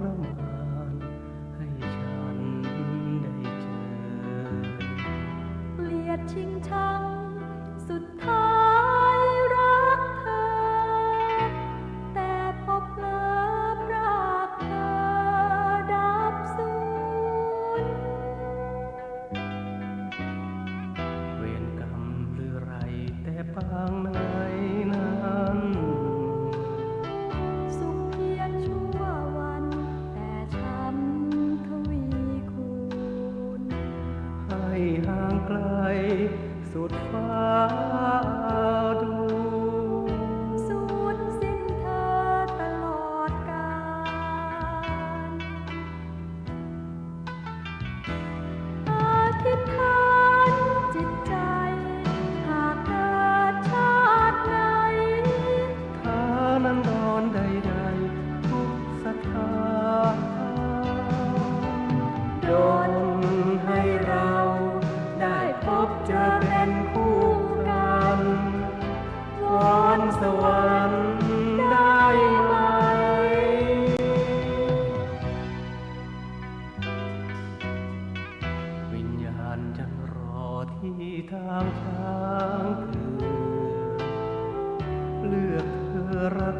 รมานให้ฉันได้เจอเกลียดชิงชัง ให้ห่างไกล สุดฟ้าดูสูญสิ้นเธอตลอดกาลอธิษฐานจิตใจ หากเกิดชาติไหนถ้านั้นนอนใด ที่ทางช้างคือเลือกเธอรัก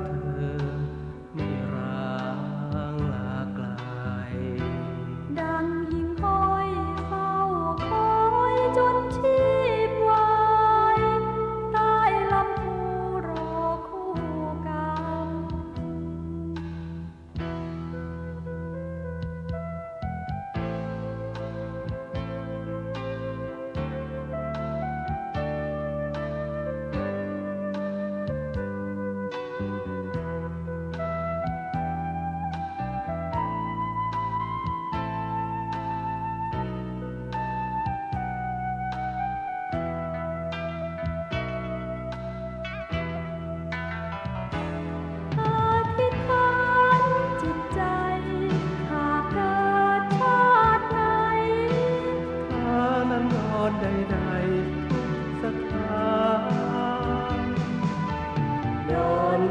ยน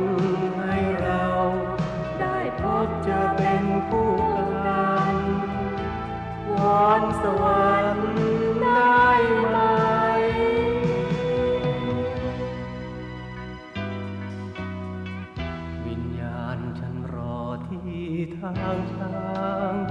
ให้เราได้พบเจอเป็นคู่กันวอนสวรรค์ได้ไหมวิญญาณฉันรอที่ทางช้าง